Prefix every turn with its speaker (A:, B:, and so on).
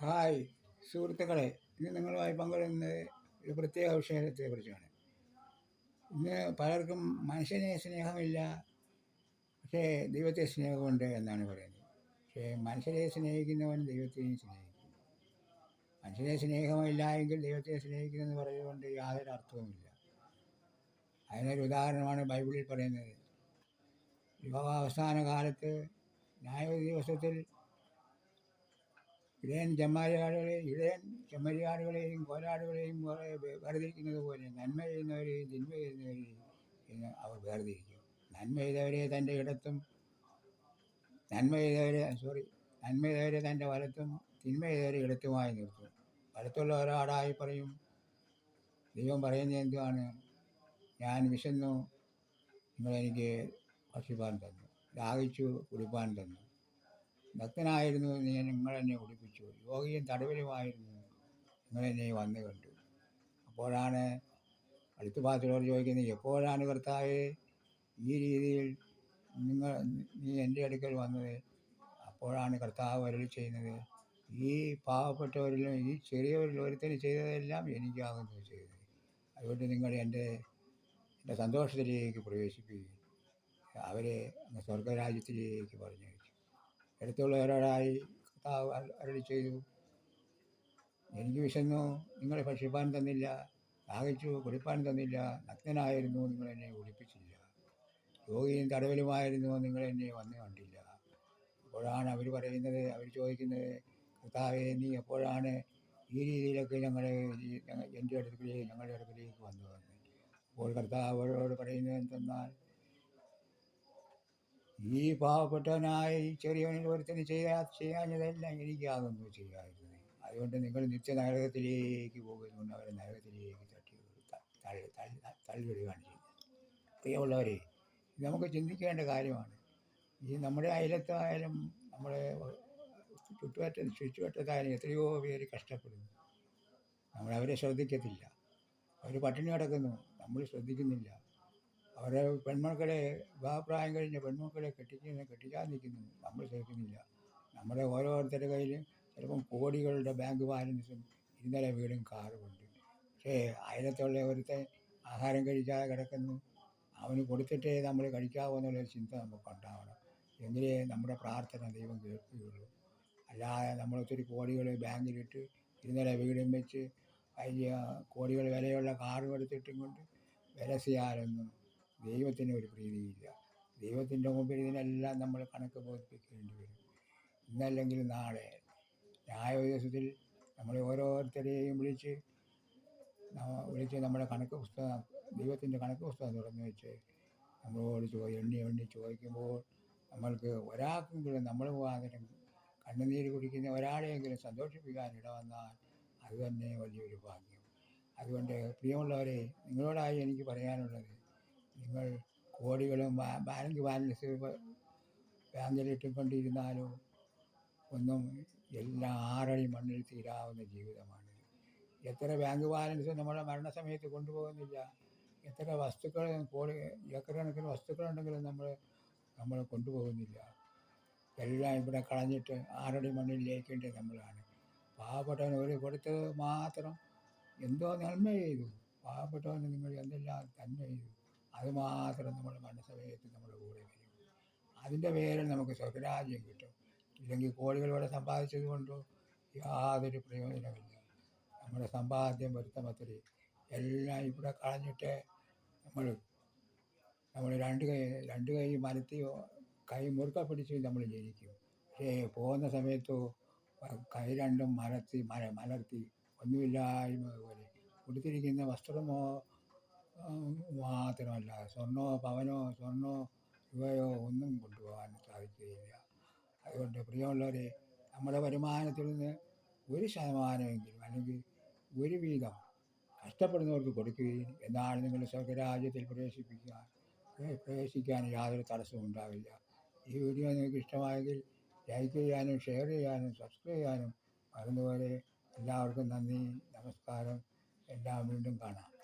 A: Hi സുഹൃത്തുക്കളെ. ഇന്ന് നിങ്ങളുമായി പങ്കിടുന്നത് ഒരു പ്രത്യേക വിഷയത്തെ കുറിച്ചാണ് ഇന്ന് പലർക്കും മനുഷ്യനെ സ്നേഹമില്ല പക്ഷേ ദൈവത്തെ സ്നേഹമുണ്ട് എന്നാണ് പറയുന്നത്. പക്ഷേ മനുഷ്യരെ സ്നേഹിക്കുന്നവൻ ദൈവത്തെയും സ്നേഹിക്കും മനുഷ്യനെ സ്നേഹമില്ല എങ്കിൽ ദൈവത്തെ സ്നേഹിക്കുന്നെന്ന് പറയുന്നത് യാതൊരു അർത്ഥവുമില്ല. അതിനൊരു ഉദാഹരണമാണ് ബൈബിളിൽ പറയുന്നത്. യുഗാവസാന കാലത്ത് ന്യായ ദിവസത്തിൽ ഇടയൻ ചെമ്മാരിയാടുകളെ ഇടയൻ ചെമ്മരിയാടുകളെയും കോലാടുകളെയും വേർതിരിക്കുന്നത് പോലെ നന്മ ചെയ്യുന്നവരെയും തിന്മ ചെയ്യുന്നവരെയും അവർ വേർതിരിക്കും. നന്മ ചെയ്തവരെ തന്റെ ഇടത്തും നന്മ ചെയ്തവരെ സോറി നന്മ ചെയ്തവരെ തന്റെ വലത്തും തിന്മ ചെയ്തവരെ ഇടത്തുമായി നിർത്തും. വലത്തുള്ള ഒരാടായി പറയും ദൈവം പറയുന്നത് എന്തുവാണ്? ഞാൻ വിശന്നു നിങ്ങളെനിക്ക് ഭക്ഷിപ്പാൻ തന്നു ദാഹിച്ചു കുടിപ്പാൻ തന്നു. ഭക്തനായിരുന്നു നീ നിങ്ങളെന്നെ ഒളിപ്പിച്ചു. യോഗിയും തടവിലുമായിരുന്നു നിങ്ങളെന്നെ വന്നു കണ്ടു. അപ്പോഴാണ് അടുത്ത ഭാഗത്തിലോട് ചോദിക്കുന്നത് എപ്പോഴാണ് കർത്താവ് ഈ രീതിയിൽ നിങ്ങൾ നീ എന്റെ അടുക്കൽ വന്നത്? അപ്പോഴാണ് കർത്താവ് അരുളി ചെയ്യുന്നത് ഈ പാവപ്പെട്ടവരിലും ഈ ചെറിയവരിൽ ഒരുത്തിന് ചെയ്തതെല്ലാം എനിക്കാകുന്നു ചെയ്തത്. അതുകൊണ്ട് നിങ്ങൾ എന്റെ എന്റെ സന്തോഷത്തിലേക്ക് പ്രവേശിപ്പിക്കുകയും അവരെ സ്വർഗരാജ്യത്തിലേക്ക് പറഞ്ഞയച്ചു. അടുത്തുള്ളവരോടായി കർത്താവ് അരളി ചെയ്തു. എനിക്ക് വിശന്നു നിങ്ങളെ ഭക്ഷിപ്പാൻ തന്നില്ല ദാഹിച്ചു കുടിപ്പാൻ തന്നില്ല നഗ്നനായിരുന്നു നിങ്ങൾ എന്നെ ഒളിപ്പിച്ചില്ല രോഗിയും തടവിലുമായിരുന്നു നിങ്ങൾ എന്നെ വന്ന് കണ്ടില്ല. അപ്പോഴാണ് അവർ പറയുന്നത് അവർ ചോദിക്കുന്നത് കർത്താവെ നീ എപ്പോഴാണ് ഈ രീതിയിലൊക്കെ ഞങ്ങളെ എന്റെ അടുക്കലേക്ക് ഞങ്ങളുടെ അടുക്കലേക്ക് വന്നു വന്നത് അപ്പോൾ കർത്താവ് അവരോട് പറയുന്നത് എന്തെന്നാൽ ഈ പാവപ്പെട്ടവനായ ഈ ചെറിയവനിൽ ഒരുത്തിന് ചെയ്യാ ചെയ്യാഞ്ഞതെല്ലാം എനിക്കാകുന്നു ചെയ്യാതിരുന്നത് അതുകൊണ്ട് നിങ്ങൾ നിത്യ നരകത്തിലേക്ക് പോകുന്നുണ്ട് അവരെ നരകത്തിലേക്ക് തട്ടി തള്ളിവിടുകയാണ് ചെയ്യുന്നത്. പ്രിയമുള്ളവരെ നമുക്ക് ചിന്തിക്കേണ്ട കാര്യമാണ്. ഈ നമ്മുടെ അയലത്തായാലും നമ്മുടെ ചുറ്റുവറ്റ ചുറ്റുവട്ടത്തായാലും എത്രയോ പേര് കഷ്ടപ്പെടുന്നു. നമ്മളവരെ ശ്രദ്ധിക്കത്തില്ല. അവർ പട്ടിണി കിടക്കുന്നു. നമ്മൾ ശ്രദ്ധിക്കുന്നില്ല. അവരെ പെൺമക്കളെ വിവാഹപ്രായം കഴിഞ്ഞ പെൺമക്കളെ കെട്ടിക്കുന്ന കെട്ടിക്കാൻ നിൽക്കുന്നു. നമ്മൾ ശ്രദ്ധിക്കുന്നില്ല നമ്മുടെ ഓരോരുത്തരുടെ കയ്യിൽ ചിലപ്പം കോടികളുടെ ബാങ്ക് ബാലൻസും ഇന്നലെ വീടും കാറും ഉണ്ട്. പക്ഷേ അയലത്തുള്ള ഒരുത്തെ ആഹാരം കഴിക്കാതെ കിടക്കുന്നു. അവന് കൊടുത്തിട്ടേ നമ്മൾ കഴിക്കാവൂ എന്നുള്ളൊരു ചിന്ത നമുക്ക് ഉണ്ടാവണം. എങ്കിലേ നമ്മുടെ പ്രാർത്ഥന ദൈവം കേൾക്കുകയുള്ളൂ. അല്ലാതെ നമ്മൾ ഒത്തിരി കോടികൾ ബാങ്കിലിട്ട് ഇന്നലെ വീടും വെച്ച് വലിയ കോടികൾ വിലയുള്ള കാറും എടുത്തിട്ടും കൊണ്ട് വിലസിയാലൊന്നും ദൈവത്തിന് ഒരു പ്രീതിയില്ല. ദൈവത്തിന്റെ മുമ്പിൽ ഇതിനെല്ലാം നമ്മൾ കണക്ക് ബോധിപ്പിക്കേണ്ടി വരും. ഇന്നല്ലെങ്കിൽ നാളെ ന്യായദിവസത്തിൽ നമ്മൾ ഓരോരുത്തരെയും വിളിച്ച് വിളിച്ച് നമ്മുടെ കണക്ക് പുസ്തകം ദൈവത്തിന്റെ കണക്ക് പുസ്തകം തുറന്നു വെച്ച് നമ്മളോട് ചോ എണ്ണി എണ്ണി ചോദിക്കുമ്പോൾ നമ്മൾക്ക് ഒരാൾക്കെങ്കിലും നമ്മൾ മുഖാന്തരം കണ്ണുനീര് കുടിക്കുന്ന ഒരാളെയെങ്കിലും സന്തോഷിപ്പിക്കാൻ ഇടവന്നാൽ അത് തന്നെ വലിയൊരു ഭാഗ്യം. അതുകൊണ്ട് പ്രിയമുള്ളവരെ നിങ്ങളോടായി എനിക്ക് പറയാനുള്ളത് നിങ്ങൾ കോടികളും ബാങ്ക് ബാലൻസ് ബാങ്കിലിട്ടുകൊണ്ടിരുന്നാലും ഒന്നും എല്ലാം ആറടി മണ്ണിൽ തീരാവുന്ന ജീവിതമാണ്. എത്ര ബാങ്ക് ബാലൻസ് നമ്മുടെ മരണസമയത്ത് കൊണ്ടുപോകുന്നില്ല. എത്ര വസ്തുക്കൾ കോടി ഏക്കറക്കണക്കിന് കണക്കിന് വസ്തുക്കളുണ്ടെങ്കിലും നമ്മൾ നമ്മൾ കൊണ്ടുപോകുന്നില്ല. എല്ലാം ഇവിടെ കളഞ്ഞിട്ട് ആറടി മണ്ണിൽ ലയിക്കേണ്ടത് നമ്മളാണ്. പാവപ്പെട്ടവന് ഒരു കൊടുത്തത് മാത്രം എന്തോ നന്മ ചെയ്തു. പാവപ്പെട്ടവന് നിങ്ങൾ എന്തെല്ലാം നന്മ ചെയ്തു. അത് നമ്മൾ നമ്മുടെ മനസ്സമയത്ത് നമ്മുടെ കൂടെ വരും. അതിന്റെ പേരിൽ നമുക്ക് സ്വരാജ്യം കിട്ടും. ഇല്ലെങ്കിൽ കോടികളിവിടെ സമ്പാദിച്ചത് കൊണ്ടോ? യാതൊരു പ്രയോജനമില്ല നമ്മുടെ സമ്പാദ്യം വരുത്തമത്രേ എല്ലാം ഇവിടെ കളഞ്ഞിട്ട് നമ്മൾ നമ്മൾ രണ്ട് കൈ രണ്ട് കൈ മലത്തി കൈ മുറുക്ക പിടിച്ച് നമ്മൾ ജനിക്കും പക്ഷേ പോകുന്ന സമയത്തോ കൈ രണ്ടും മരത്തി മല മലർത്തി ഒന്നുമില്ലായ്മ പോലെ കൊടുത്തിരിക്കുന്ന വസ്ത്രമോ മാത്രമല്ല. സ്വർണോ പവനോ സ്വർണോ രൂപയോ ഒന്നും കൊണ്ടുപോകാൻ സാധിക്കുകയില്ല. അതുകൊണ്ട് പ്രിയമുള്ളവരെ നമ്മുടെ വരുമാനത്തിൽ നിന്ന് ഒരു ശതമാനമെങ്കിലും അല്ലെങ്കിൽ ഒരു വീതം കഷ്ടപ്പെടുന്നവർക്ക് കൊടുക്കുകയും എന്നാണ് നിങ്ങൾ സ്വർഗരാജ്യത്തിൽ പ്രവേശിപ്പിക്കുക പ്രവേ- പ്രവേശിക്കാൻ യാതൊരു തടസ്സവും ഉണ്ടാവില്ല. ഈ വീഡിയോ നിങ്ങൾക്ക് ഇഷ്ടമായെങ്കിൽ ലൈക്ക് ചെയ്യാനും ഷെയർ ചെയ്യാനും സബ്സ്ക്രൈബ് ചെയ്യാനും അതുപോലെ എല്ലാവർക്കും നന്ദി നമസ്കാരം. എല്ലാം വീണ്ടും കാണാം.